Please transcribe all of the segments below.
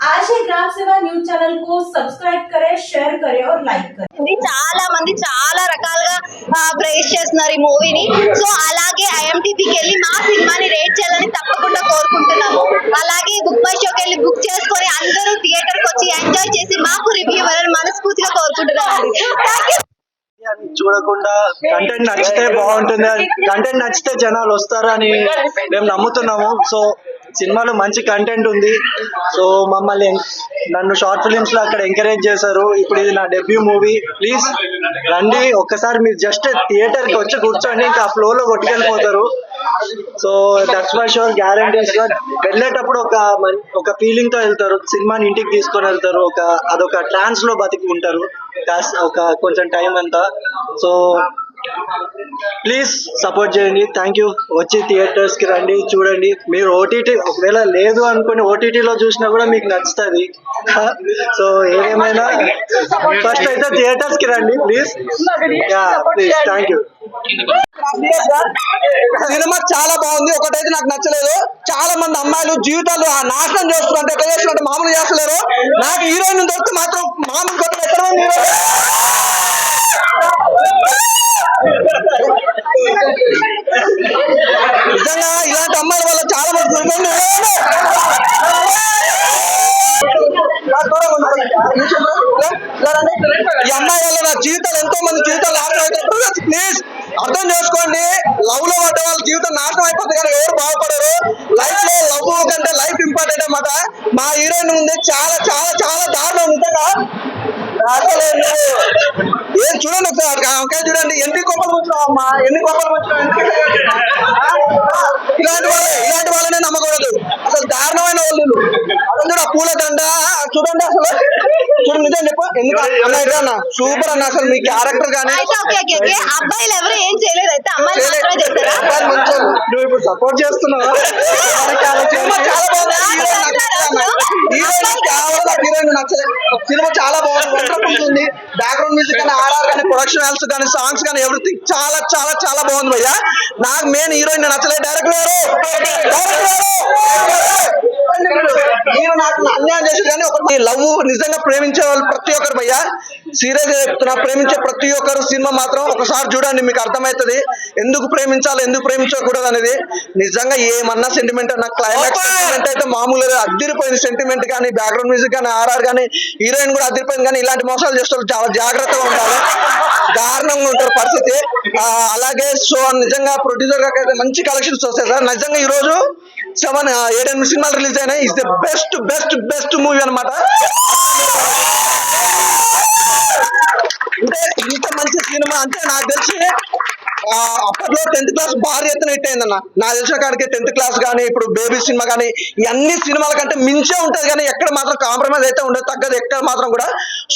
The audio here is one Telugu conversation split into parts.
ఆశ గ్రామ సేవ న్యూస్ ఛానల్కు సబ్స్క్రైబ్ కరే షేర్ కరే ఆర్ లైక్ కరే చాలా మంది చాలా రకాలుగా ప్రేస్ చేస్తున్నారు ఈ మూవీని సో అలాగే ఐఎంటీపీకి వెళ్ళి మా సినిమాని రేట్ చేయాలని తప్పకుండా కోరుకుంటున్నాము. అలాగే బుక్ బై షోకి వెళ్ళి బుక్ చేసుకొని అందరూ థియేటర్కి వచ్చి ఎంజాయ్ చేసి మాకు రివ్యూ ఇవ్వాలని మనస్ఫూర్తిగా కోరుకుంటున్నాను చూడకుండా కంటెంట్ నచ్చితే బాగుంటుంది. కంటెంట్ నచ్చితే జనాలు వస్తారని మేము నమ్ముతున్నాము. సో సినిమాలో మంచి కంటెంట్ ఉంది. సో మమ్మల్ని నన్ను షార్ట్ ఫిలిమ్స్లో అక్కడ ఎంకరేజ్ చేశారు. ఇప్పుడు ఇది నా డెబ్యూ మూవీ ప్లీజ్ రండి. ఒక్కసారి మీరు జస్ట్ థియేటర్కి వచ్చి కూర్చోండి. ఇంకా ఆ ఫ్లో లో కొట్టుకెళ్ళిపోతారు. సో దట్స్ మై షోర్ గ్యారంటీస్గా వెళ్ళేటప్పుడు ఒక ఒక ఫీలింగ్తో వెళ్తారు. సినిమాని ఇంటికి తీసుకొని వెళ్తారు. ఒక అదొక ట్రాన్స్లో బతికి ఉంటారు. ఒక కొంచెం టైం అంతా. సో ప్లీజ్ సపోర్ట్ చేయండి. థ్యాంక్ యూ వచ్చి థియేటర్స్కి రండి చూడండి. మీరు ఓటీటీ ఒకవేళ లేదు అనుకుని ఓటీటీలో చూసినా కూడా మీకు నచ్చుతుంది. సో ఏదేమైనా ఫస్ట్ అయితే థియేటర్స్కి రండి please ya please thank you cinema చాలా బాగుంది. ఒకటైతే నాకు నచ్చలేదు. చాలా మంది అమ్మాయిలు జీవితాలు నాశనం చేస్తున్నారు. అంటే ఎట్లా చేస్తున్నారు మామూలు చేస్తలేరు. నాకు హీరోయిన్ దొరికితే మాత్రం మామూలు కొట్టడం ఎక్కడ ఉంది హీరోయిన్? నిజంగా ఇలాంటి అమ్మాయిల వల్ల చాలా మంది దొరికింది. ఈ అమ్మాయి వల్ల నా జీవితాలు ఎంతో మంది జీవితాలు నాశనం అయిపోతుంది ప్లీజ్ అర్థం చేసుకోండి లవ్లో పడ్డ వాళ్ళ జీవితం నాశనం అయిపోతుంది కానీ ఎవరు బాగుపడరు లైఫ్లో లవ్ కంటే లైఫ్ ఇంపార్టెంట్ అన్నమాట మా హీరోయిన్ ఉంది చాలా చాలా చాలా దారుణం నిజంగా అసలు ఏం చూడండి ఒకసారి వంకాయ చూడండి ఎన్ని కోపలు వచ్చినావు అమ్మా ఎన్ని కోపలు వచ్చినావు ఇలాంటి వాళ్ళే ఇలాంటి వాళ్ళనే నమ్మకూడదు. అసలు దారుణమైన వాళ్ళు అసలు ఆ పూల దండ చూడండి అసలు. చూడు నిజం చెప్పు. ఎందుకు అన్న ఇట్లా అన్న సూపర్ అన్న అసలు మీ క్యారెక్టర్ కానీ అయితే ఓకే ఓకే ఓకే. అబ్బాయిలు ఎవరు ఏం చేయలేదు. అయితే అమ్మాయిలు మాత్రమే చేస్తారా? అబ్బాయిలు మంచోళ్ళు. నువ్వు ఇప్పుడు సపోర్ట్ చేస్తున్నావా? సినిమా చాలా బాగుంది. వండర్ఫుల్ ఉంది బ్యాక్గ్రౌండ్ మ్యూజిక్ కానీ ఆర్ఆర్ కానీ ప్రొడక్షన్ హెల్స్ కానీ సాంగ్స్ కానీ ఎవ్రీథింగ్ చాలా చాలా చాలా బాగుంది భయ్య. నాకు మెయిన్ హీరోయిన్ నచ్చలేదు డైరెక్టర్ గారు. డైరెక్టర్ గారు. మీరు నాకు అన్యాయం కానీ ఒక లవ్ నిజంగా ప్రేమించే వాళ్ళు ప్రతి ఒక్కరు భయ్య. సీరియస్ చెప్తున్నా ప్రేమించే ప్రతి ఒక్కరు సినిమా మాత్రం ఒకసారి చూడండి మీకు అర్థమవుతుంది. ఎందుకు ప్రేమించాలి ఎందుకు ప్రేమించకూడదు అనేది నిజంగా ఏమన్నా సెంటిమెంట్ అన్న క్లైమాక్స్ సెంటిమెంట్ అయితే మామూలుగా అద్దరిపోయింది సెంటిమెంట్ కానీ బ్యాక్గ్రౌండ్ మ్యూజిక్ కానీ ఆర్ఆర్ కానీ హీరోయిన్ కూడా అద్దరిపోయింది కానీ ఇలాంటి మోసాలు చేసే వాళ్ళు చాలా జాగ్రత్తగా ఉండాలి. దారుణంగా ఉంటారు పరిస్థితి. అలాగే సో నిజంగా ప్రొడ్యూసర్గా మంచి కలెక్షన్స్ వస్తాయి సార్. నిజంగా ఈ రోజు సెవెన్ ఏడెనిమిది సినిమాలు రిలీజ్ అయినాయి. Is the best best best movie అన్నమాట. అంటే ఇంత మంచి సినిమా అంటే నాకు తెలిసి అప్పట్లో టెన్త్ క్లాస్ భారీ ఎత్తున హిట్ అయిందన్న. నాకు తెలిసిన కాడికి టెన్త్ క్లాస్ కానీ ఇప్పుడు బేబీ సినిమా కానీ అన్ని సినిమాల కంటే మించే ఉంటుంది కానీ ఎక్కడ మాత్రం కాంప్రమైజ్ అయితే ఉండదు తగ్గదు ఎక్కడ మాత్రం కూడా.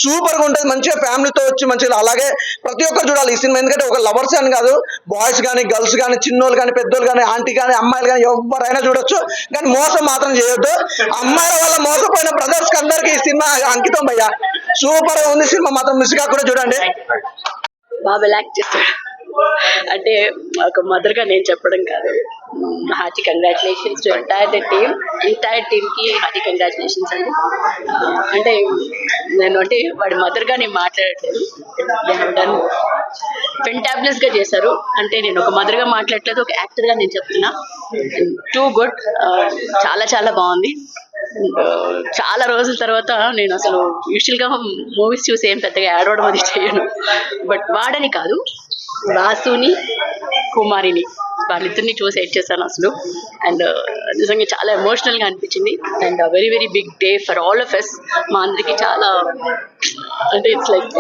సూపర్గా ఉంటుంది మంచిగా ఫ్యామిలీతో వచ్చి మంచిగా అలాగే ప్రతి ఒక్కరు చూడాలి ఈ సినిమా. ఎందుకంటే ఒక లవర్స్ అని కాదు బాయ్స్ కానీ గర్ల్స్ కానీ చిన్నోళ్ళు కానీ పెద్దోళ్ళు కానీ ఆంటీ కానీ అమ్మాయిలు కానీ ఎవరైనా చూడొచ్చు కానీ మోసం మాత్రం చేయొద్దు. అమ్మాయిల వల్ల మోసపోయిన బ్రదర్స్ అందరికీ అందరికి ఈ సినిమా అంకితం భయ్యా సూపర్గా ఉంది సినిమా మాత్రం మిస్ కాకుండా చూడండి. బాబు యాక్ట్ చేస్తాడు. అంటే ఒక మదర్గా నేను చెప్పడం కాదు. Hearty congratulations to entire the team. Entire టీమ్కి హార్టీ కంగ్రాచులేషన్స్ అండి. అంటే నేను అంటే వాడి మదర్గా నేను మాట్లాడట్లేదు. డన్ ఫెంటాబ్లెస్గా చేశారు. అంటే నేను ఒక మదర్గా మాట్లాడట్లేదు ఒక యాక్టర్గా నేను చెప్తున్నా. Too good. చాలా చాలా బాగుంది. చాలా రోజుల తర్వాత నేను అసలు యూజువల్గా మూవీస్ చూసి ఏం పెద్దగా ఏడవడం అది చేయను. బట్ వాడని కాదు. వాసుని కుమారిని. వాళ్ళిద్దరిని చూసి ఎయిట్ చేశాను అసలు. అండ్ uh, నిజంగా చాలా ఎమోషనల్గా అనిపించింది. And very very big day for all of us మా అందరికి చాలా అంటే it's like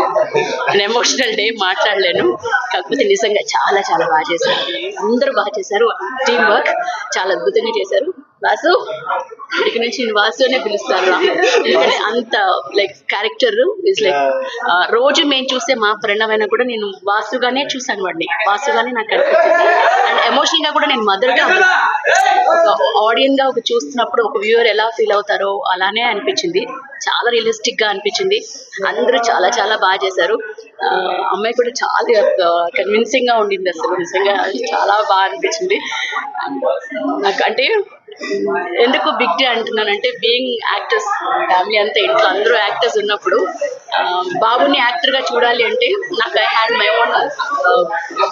an emotional day మాట్లాడలేను. కాకపోతే నిజంగా చాలా చాలా బాగా చేశారు. అందరూ బాగా చేశారు. టీం వర్క్ చాలా అద్భుతంగా చేశారు. వాసు ఇక నుంచి నేను వాసు అనే పిలుస్తాను రా. ఎందుకంటే అంత లైక్ క్యారెక్టర్ ఇస్ లైక్ రోజు మేము చూసే మా ప్రణవైనా కూడా నేను వాసుగానే చూసాను వాడిని. వాసుగానే నాకు అనిపించింది. అండ్ ఎమోషనల్గా కూడా నేను మదర్గా ఒక ఆడియన్గా ఒక చూస్తున్నప్పుడు ఒక వ్యూవర్ ఎలా ఫీల్ అవుతారో అలానే అనిపించింది. చాలా రియలిస్టిక్గా అనిపించింది. అందరూ చాలా చాలా బాగా చేశారు. అమ్మాయి కూడా చాలా కన్విన్సింగ్గా ఉండింది అసలు. నిజంగా చాలా బాగా అనిపించింది. నాకు అంటే ఎందుకు బిగ్ డే అంటున్నానంటే బీయింగ్ యాక్టర్స్ ఫ్యామిలీ అంతా ఇంట్లో అందరూ యాక్టర్స్ ఉన్నప్పుడు బాబుని యాక్టర్గా చూడాలి అంటే నాకు I had my own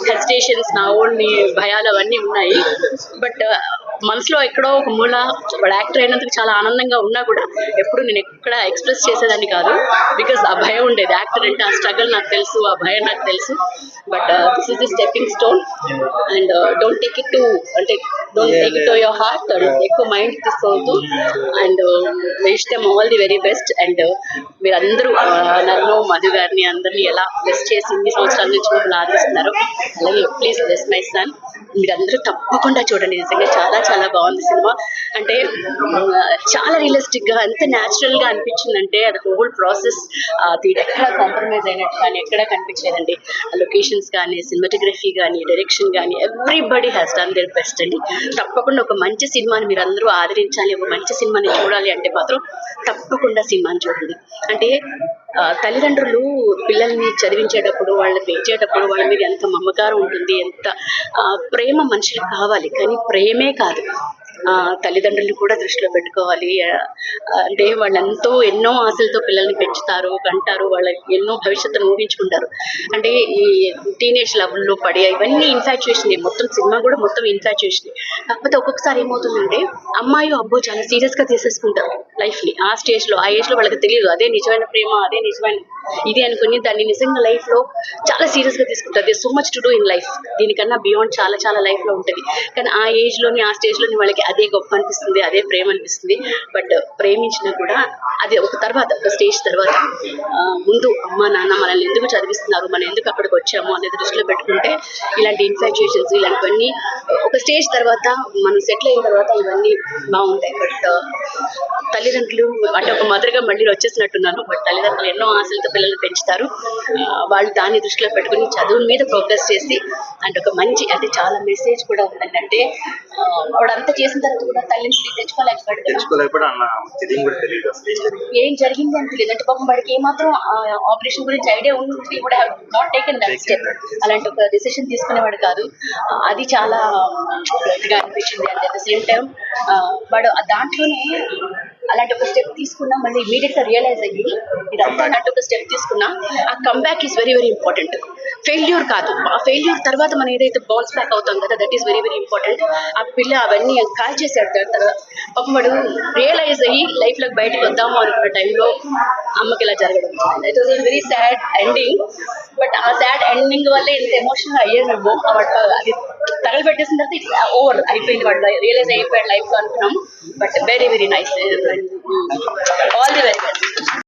hesitations నా ఓన్ భయాలు అవన్నీ ఉన్నాయి. బట్ మనసులో ఎక్కడో ఒక మూల వాడు యాక్టర్ అయినందుకు చాలా ఆనందంగా ఉన్నా కూడా ఎప్పుడు నేను ఎక్కడ ఎక్స్ప్రెస్ చేసేదాన్ని కాదు. బికాస్ ఆ భయం ఉండేది. యాక్టర్ అంటే ఆ స్ట్రగల్ నాకు తెలుసు ఆ భయం నాకు తెలుసు. But this is the stepping stone and don't take it to అంటే don't take it to your heart ఎక్కువ మైండ్ తీసుకోవద్దు and wish them all the very best and uh, మీరందరూ uh, నన్ను మధు గారిని అందరినీ ఎలా బ్లెస్ చేసి ఇన్ని సంవత్సరాల నుంచి మమ్మల్ని ఆదరిస్తున్నారు అలాగే ప్లీజ్ బ్లెస్ మై సన్ మీరందరూ తప్పకుండా చూడండి. నిజంగా చాలా చాలా బాగుంది సినిమా. అంటే చాలా రియలిస్టిక్గా ఎంత న్యాచురల్గా అనిపించిందంటే అది హోల్ ప్రాసెస్ అది ఎక్కడ కాంప్రమైజ్ అయినట్టు కానీ ఎక్కడ కనిపించలేదండి. లొకేషన్స్ కానీ సినిమాటోగ్రఫీ కానీ డైరెక్షన్ కానీ everybody has done their best అండి. తప్పకుండా ఒక మంచి సినిమాని మీరు అందరూ ఆదరించాలి ఒక మంచి సినిమాని చూడాలి అంటే మాత్రం తప్పకుండా సినిమాని చూడండి. అంటే తల్లిదండ్రులు పిల్లల్ని చదివించేటప్పుడు వాళ్ళని పెంచేటప్పుడు వాళ్ళ మీద ఎంత మమకారం ఉంటుంది ఎంత ప్రేమ మనుషులకు కావాలి. కానీ ప్రేమే కాదు. తల్లిదండ్రులు కూడా దృష్టిలో పెట్టుకోవాలి. అంటే వాళ్ళు ఎంతో ఎన్నో ఆశలతో పిల్లల్ని పెంచుతారు కంటారు వాళ్ళకి ఎన్నో భవిష్యత్తును ఊహించుకుంటారు. అంటే ఈ టీనేజ్ లెవెల్లో పడి ఇవన్నీ ఇన్ఫాక్చుయేషన్ మొత్తం సినిమా కూడా మొత్తం ఇన్ఫాక్చుయేషన్ కాకపోతే ఒక్కొక్కసారి ఏమవుతుందంటే అమ్మాయి అబ్బో చాలా సీరియస్గా తీసేసుకుంటారు లైఫ్ని. ఆ స్టేజ్లో ఆ ఏజ్లో వాళ్ళకి తెలియదు. అదే నిజమైన ప్రేమ అదే నిజమైన ఇది అనుకుని దాన్ని నిజంగా లైఫ్లో చాలా సీరియస్గా తీసుకుంటారు so much to do in life దీనికన్నా బియాండ్ చాలా చాలా లైఫ్లో ఉంటుంది. కానీ ఆ ఏజ్లోని ఆ స్టేజ్లోని వాళ్ళకి అదే గొప్ప అనిపిస్తుంది అదే ప్రేమ అనిపిస్తుంది. బట్ ప్రేమించినా కూడా అది ఒక తర్వాత ఒక స్టేజ్ తర్వాత ఆ, ముందు అమ్మ నాన్న మనల్ని ఎందుకు చదివిస్తున్నారు? మనం ఎందుకు అక్కడికి వచ్చాము అనేది దృష్టిలో పెట్టుకుంటే ఇలాంటి ఇన్ఫాక్చుయేషన్స్ ఇలాంటివన్నీ ఒక స్టేజ్ తర్వాత మనం సెటిల్ అయిన తర్వాత ఇవన్నీ బాగుంటాయి. బట్ తల్లిదండ్రులు అంటే ఒక మదర్గా మళ్ళీ వచ్చేసినట్టున్నాను. బట్ తల్లిదండ్రులు ఎన్నో ఆశలతో పిల్లల్ని పెంచుతారు. వాళ్ళు దాన్ని దృష్టిలో పెట్టుకుని చదువు మీద ప్రోగ్రెస్ చేసి అంటే ఒక మంచి అంటే చాలా మెసేజ్ కూడా ఉందండి అంటే వాడు అంతా చేసిన తర్వాత కూడా తల్లిని తెచ్చుకోలేకపోయాడు ఏం జరిగింది అని తెలియదు. అంటే పాపం వాడికి ఏమాత్రం ఆపరేషన్ గురించి ఐడియా ఉండి కూడా నాట్ టేకెన్ దట్ స్టెప్ అలాంటి ఒక డిసిషన్ తీసుకునేవాడు కాదు. అది చాలా ఇదిగా అనిపించింది. And at the same time వాడు దాంట్లోనే అలాంటి ఒక స్టెప్ తీసుకున్నా. మళ్ళీ ఇమీడియట్గా రియలైజ్ అయ్యి ఇదంతా అలాంటి ఒక స్టెప్ తీసుకున్నా. ఆ comeback is very very important failure కాదు. ఆ ఫెయిల్యూర్ తర్వాత మనం ఏదైతే బౌన్స్ బ్యాక్ అవుతాం కదా that is very very important ఆ పిల్ల అవన్నీ కాల్ చేశాడు దాని తర్వాత పాపం వాడు రియలైజ్ అయ్యి లైఫ్లోకి బయటకు వద్దాము అనుకున్న టైంలో అమ్మకి ఇలా జరగడం. It was very sad ending but ఆ సాడ్ ఎండింగ్ వల్లే ఇంత ఎమోషనల్ అయ్యాను మేము అది తగలబెట్టేసిన తర్వాత ఓవర్ uh, అయిపోయింది వాళ్ళు రియలైజ్ అయిపోయాడు లైఫ్లో అనుకున్నాం but very very nice all the very best